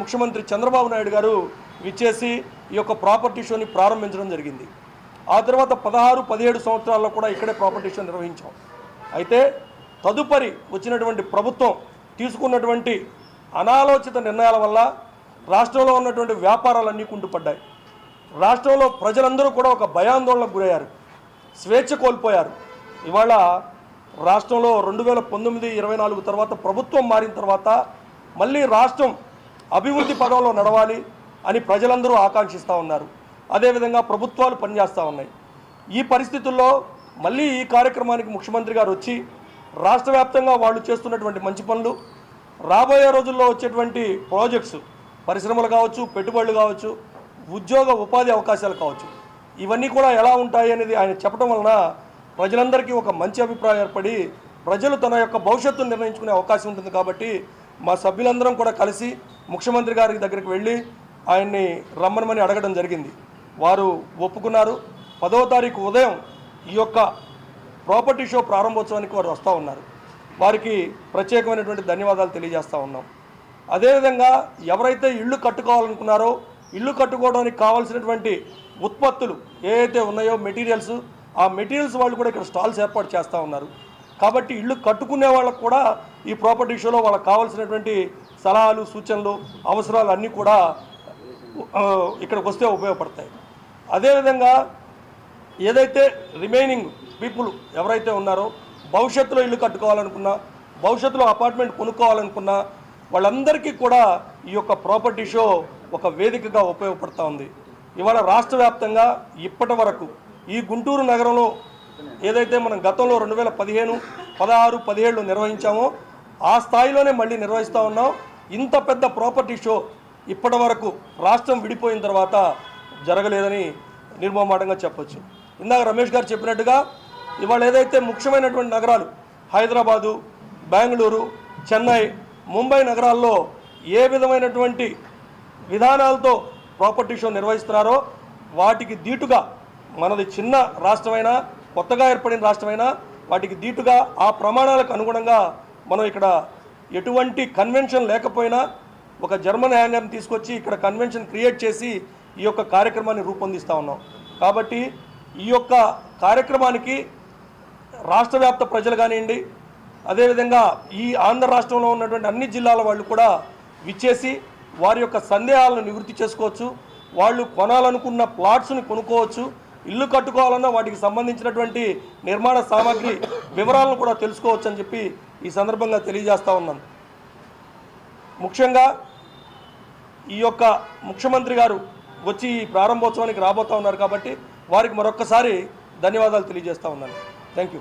ముఖ్యమంత్రి చంద్రబాబు నాయుడు గారు విచ్చేసి ఈ యొక్క ప్రాపర్టీ షోని ప్రారంభించడం జరిగింది. ఆ తర్వాత పదహారు పదిహేడు సంవత్సరాల్లో కూడా ఇక్కడే ప్రాపర్టీ షో నిర్వహించాం. అయితే తదుపరి వచ్చినటువంటి ప్రభుత్వం తీసుకున్నటువంటి అనాలోచిత నిర్ణయాల వల్ల రాష్ట్రంలో ఉన్నటువంటి వ్యాపారాలన్నీ కుంటుపడ్డాయి. రాష్ట్రంలో ప్రజలందరూ కూడా ఒక భయాందోళనకు గురయ్యారు. స్వేచ్ఛ కోల్పోయారు. ఇవాళ రాష్ట్రంలో రెండు వేల పంతొమ్మిది ఇరవై నాలుగు తర్వాత ప్రభుత్వం మారిన తర్వాత మళ్ళీ రాష్ట్రం అభివృద్ధి పదంలో నడవాలి అని ప్రజలందరూ ఆకాంక్షిస్తూ ఉన్నారు. అదేవిధంగా ప్రభుత్వాలు పనిచేస్తూ ఉన్నాయి. ఈ పరిస్థితుల్లో మళ్ళీ ఈ కార్యక్రమానికి ముఖ్యమంత్రి గారు వచ్చి రాష్ట్ర వ్యాప్తంగా వాళ్ళు చేస్తున్నటువంటి మంచి పనులు రాబోయే రోజుల్లో వచ్చేటువంటి ప్రాజెక్ట్స్ పరిశ్రమలు కావచ్చు పెట్టుబడులు కావచ్చు ఉద్యోగ ఉపాధి అవకాశాలు కావచ్చు ఇవన్నీ కూడా ఎలా ఉంటాయి అనేది ఆయన చెప్పడం వలన ప్రజలందరికీ ఒక మంచి అభిప్రాయం ఏర్పడి ప్రజలు తన యొక్క భవిష్యత్తును నిర్ణయించుకునే అవకాశం ఉంటుంది కాబట్టి మా సభ్యులందరం కూడా కలిసి ముఖ్యమంత్రి గారి దగ్గరికి వెళ్ళి ఆయన్ని రమ్మనమని అడగడం జరిగింది. వారు ఒప్పుకున్నారు. పదవ తారీఖు ఉదయం ఈ యొక్క ప్రాపర్టీ షో ప్రారంభోత్సవానికి వారు వస్తూ ఉన్నారు. వారికి ప్రత్యేకమైనటువంటి ధన్యవాదాలు తెలియజేస్తూ ఉన్నాం. అదేవిధంగా ఎవరైతే ఇళ్ళు కట్టుకోవాలనుకున్నారో ఇల్లు కట్టుకోవడానికి కావాల్సినటువంటి ఉత్పత్తులు ఏవైతే ఉన్నాయో మెటీరియల్స్ ఆ మెటీరియల్స్ వాళ్ళు కూడా ఇక్కడ స్టాల్స్ ఏర్పాటు చేస్తూ ఉన్నారు. కాబట్టి ఇల్లు కట్టుకునే వాళ్ళకు కూడా ఈ ప్రాపర్టీ షోలో వాళ్ళకి కావాల్సినటువంటి సలహాలు సూచనలు అవసరాలు అన్నీ కూడా ఇక్కడికి వస్తే ఉపయోగపడతాయి. అదేవిధంగా ఏదైతే రిమైనింగ్ పీపుల్ ఎవరైతే ఉన్నారో భవిష్యత్తులో ఇల్లు కట్టుకోవాలనుకున్నా భవిష్యత్తులో అపార్ట్మెంట్ కొనుక్కోవాలనుకున్నా వాళ్ళందరికీ కూడా ఈ యొక్క ప్రాపర్టీ షో ఒక వేదికగా ఉపయోగపడుతూ ఉంది. ఇవాళ రాష్ట్ర వ్యాప్తంగా ఇప్పటి వరకు ఈ గుంటూరు నగరంలో ఏదైతే మనం గతంలో రెండు వేల పదిహేను పదహారు పదిహేడులో నిర్వహించామో ఆ స్థాయిలోనే మళ్ళీ నిర్వహిస్తూ ఉన్నాం. ఇంత పెద్ద ప్రాపర్టీ షో ఇప్పటి వరకు రాష్ట్రం విడిపోయిన తర్వాత జరగలేదని నిర్మమాటంగా చెప్పొచ్చు. ఇందాక రమేష్ గారు చెప్పినట్టుగా ఇవాళ ఏదైతే ముఖ్యమైనటువంటి నగరాలు హైదరాబాదు బెంగళూరు చెన్నై ముంబై నగరాల్లో ఏ విధమైనటువంటి విధానాలతో ప్రాపర్టీ షో నిర్వహిస్తున్నారో వాటికి దీటుగా మనది చిన్న రాష్ట్రమైనా కొత్తగా ఏర్పడిన రాష్ట్రమైనా వాటికి దీటుగా ఆ ప్రమాణాలకు అనుగుణంగా మనం ఇక్కడ ఎటువంటి కన్వెన్షన్ లేకపోయినా ఒక జర్మన్ హ్యాంగర్ని తీసుకొచ్చి ఇక్కడ కన్వెన్షన్ క్రియేట్ చేసి ఈ యొక్క కార్యక్రమాన్ని రూపొందిస్తూ ఉన్నాం. కాబట్టి ఈ యొక్క కార్యక్రమానికి రాష్ట్ర వ్యాప్త ప్రజలు కానివ్వండి అదేవిధంగా ఈ ఆంధ్ర రాష్ట్రంలో ఉన్నటువంటి అన్ని జిల్లాల వాళ్ళు కూడా విచ్చేసి వారి యొక్క సందేహాలను నివృత్తి చేసుకోవచ్చు. వాళ్ళు కొనాలనుకున్న ప్లాట్స్ని కొనుక్కోవచ్చు. ఇల్లు కట్టుకోవాలన్నా వాటికి సంబంధించినటువంటి నిర్మాణ సామాగ్రి వివరాలను కూడా తెలుసుకోవచ్చు అని చెప్పి ఈ సందర్భంగా తెలియజేస్తా ఉన్నాను. ముఖ్యంగా ఈ యొక్క ముఖ్యమంత్రి గారు వచ్చి ఈ ప్రారంభోత్సవానికి రాబోతా ఉన్నారు కాబట్టి వారికి మరొక్కసారి ధన్యవాదాలు తెలియజేస్తా ఉన్నాను. Thank you